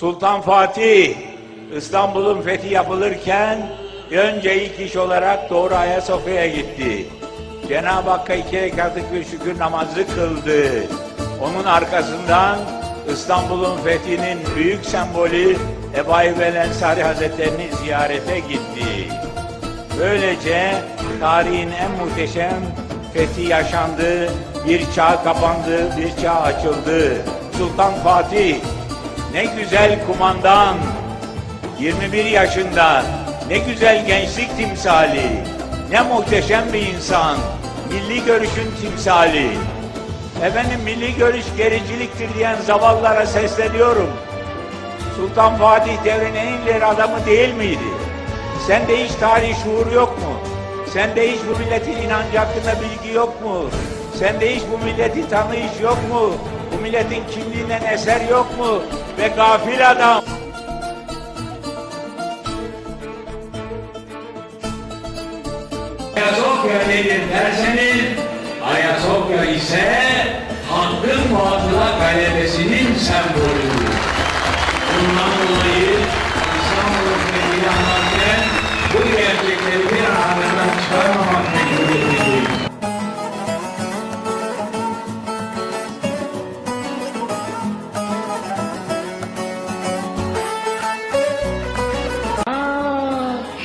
Sultan Fatih İstanbul'un fethi yapılırken önce ilk iş olarak Doğru Ayasofya'ya gitti. Cenab-ı Hakk'a iki rekatlık bir şükür namazı kıldı. Onun arkasından İstanbul'un fethinin büyük sembolü Ebu Ayyub Ensari Hazretlerini ziyarete gitti. Böylece tarihin en muhteşem fethi yaşandı, bir çağ kapandı, bir çağ açıldı. Sultan Fatih ne güzel kumandan, 21 yaşında, ne güzel gençlik timsali, ne muhteşem bir insan, milli görüşün timsali. Efendim milli görüş gericiliktir diyen zavallara sesleniyorum. Sultan Fatih devrinin en ileri adamı değil miydi? Sende hiç tarih şuur yok mu? Sende hiç bu milletin inancı hakkında bilgi yok mu? Sende hiç bu milleti tanıyış yok mu? Bu milletin kimliğinden eser yok mu? Ve gafil adam. Ayasofya nedir derseniz, Ayasofya ise hakkın batıla galebesinin sembolüdür.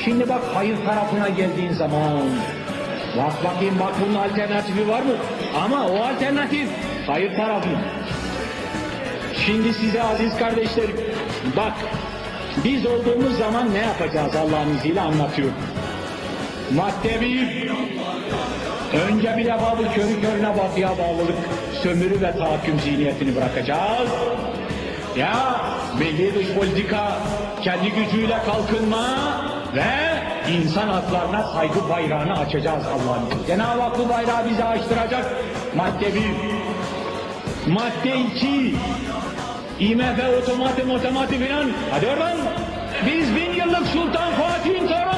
Şimdi bak hayır tarafına geldiğin zaman bak bakayım bak bunun alternatifi var mı? Ama o alternatif hayır tarafı. Şimdi size aziz kardeşlerim bak biz olduğumuz zaman ne yapacağız Allah'ın izniyle anlatıyorum. Madde bir. Önce bir defa bu körü körüne batıya bağlılık, sömürü ve tahakküm zihniyetini bırakacağız. Ya milli dış politika, kendi gücüyle kalkınma ve insan haklarına saygı bayrağını açacağız Allah'ın izniyle. Cenab-ı Hak bu bayrağı bize açtıracak. Madde bir. Madde iki. IMF otomotiv otomotiv filan. Hadi oradan. Biz bin yıllık Sultan Fatih'in torunlarıyız.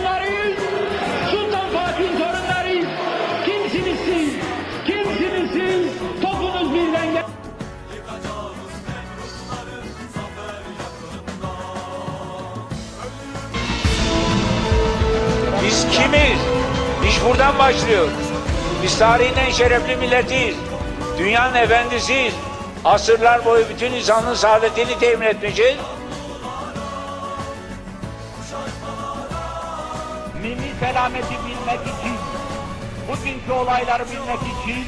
Biz kimiz? İş buradan başlıyor. Biz tarihin en şerefli milletiyiz. Dünyanın efendisiyiz. Asırlar boyu bütün insanlığın saadetini temin etmişiz. Milli selameti bilmek için, bugünkü olayları bilmek için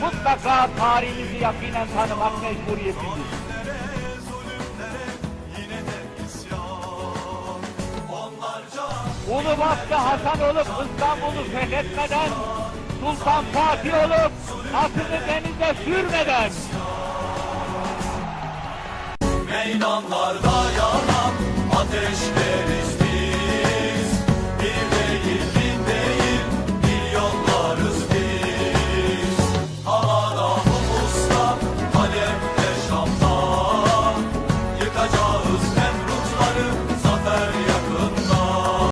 mutlaka tarihimizi yakinen tanımak mecburiyetindeyiz. Ulubatlı Hasan olup İstanbul'u fethetmeden, Sultan Fatih olup atını denize sürmeden, Meydanlarda yanan ateş